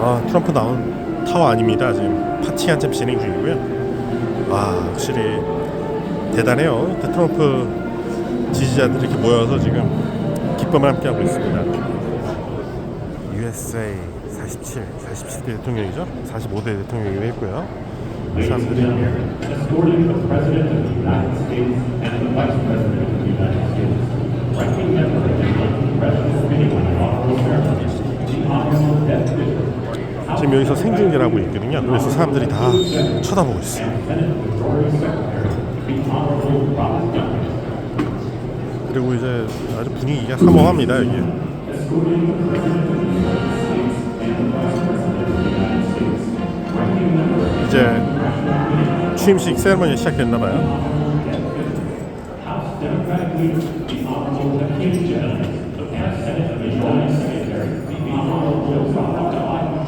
아 트럼프 나온 타워 아닙니다. 지금 파티 한참 진행 중이고요. 와 확실히 대단해요. 이렇게 트럼프 지지자들이 이렇게 모여서 지금 기쁨을 함께 하고 있습니다. USA 47, 47대 대통령이죠. 45대 대통령이기도 했고요. 사람들이 지금 여기서 생중계를 하고 있거든요. 그래서 사람들이 다 쳐다보고 있어요. 그리고 이제 아주 분위기가 사모합니다 여기. 이제 취임식 세레머니 시작됐나 봐요.